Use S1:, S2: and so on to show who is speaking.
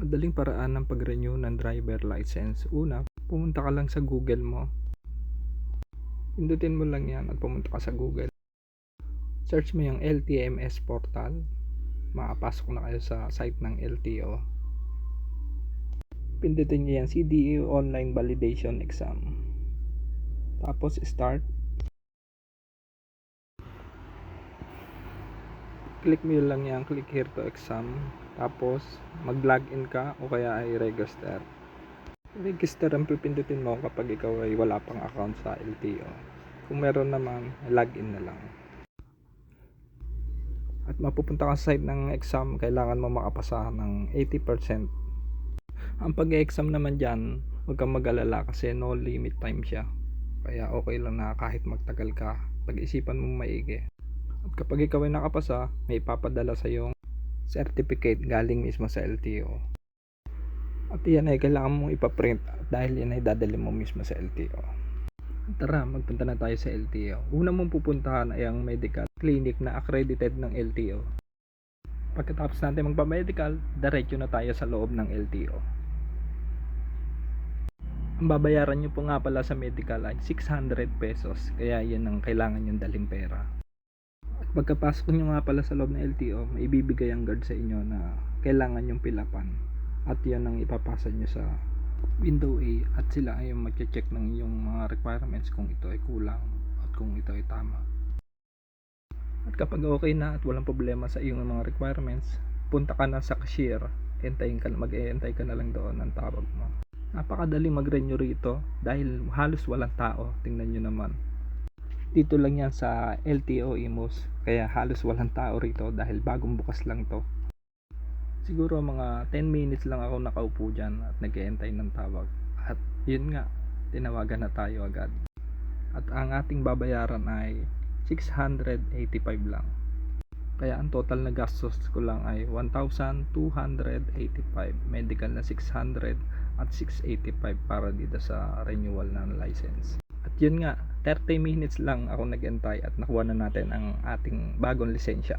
S1: Madaling paraan ng pag-renew ng driver license. Una, pumunta ka lang sa Google mo. Pindutin mo lang yan at pumunta ka sa Google. Search mo yung LTMS portal. Makapasok na kayo sa site ng LTO. Pindutin nyo yan CDE Online Validation Exam. Tapos start. Click mo lang yan. Click here to exam. Tapos mag-login ka o kaya ay register. Register ang pipindutin mo kapag ikaw ay wala pang account sa LTO. Kung meron naman, login na lang. At mapupunta ka sa site ng exam, kailangan mo makapasa ng 80%. Ang pag-exam naman dyan, huwag kang mag-alala kasi no limit time siya. Kaya okay lang na kahit magtagal ka, pag-isipan mo maigi. At kapag ikaw ay nakapasa, may ipapadala sa yung certificate galing mismo sa LTO. At yan ay kailangan mong ipaprint dahil yan ay dadali mo mismo sa LTO. Tara, magpunta na tayo sa LTO. Una mong pupuntahan ay ang medical clinic na accredited ng LTO. Pagkatapos natin magpa-medical, diretso na tayo sa loob ng LTO. Ang babayaran nyo po nga pala sa medical ay 600 pesos. Kaya yan ang kailangan yung daling pera. Pagkapasok nyo nga pala sa loob ng LTO, may ibibigay ang guard sa inyo na kailangan yung pilapan. At yan ang ipapasa nyo sa window A at sila ay yung mag-check ng yung mga requirements kung ito ay kulang at kung ito ay tama. At kapag okay na at walang problema sa iyong mga requirements, punta ka na sa cashier, entayin ka, mag-eentay ka na lang doon ng tawag mo. Napakadali mag-renew rito dahil halos walang tao, tingnan nyo naman. Dito lang yan sa LTO Imus, kaya halos walang tao rito dahil bagong bukas lang to. Siguro mga 10 minutes lang ako nakaupo dyan at nag-eentay ng tawag. At yun nga, tinawagan na tayo agad. At ang ating babayaran ay 685 lang. Kaya ang total na gastos ko lang ay 1,285. Medical na 600 at 685 para dito sa renewal ng license. Yun nga, 30 minutes lang ako nag-entay at nakuha na natin ang ating bagong lisensya.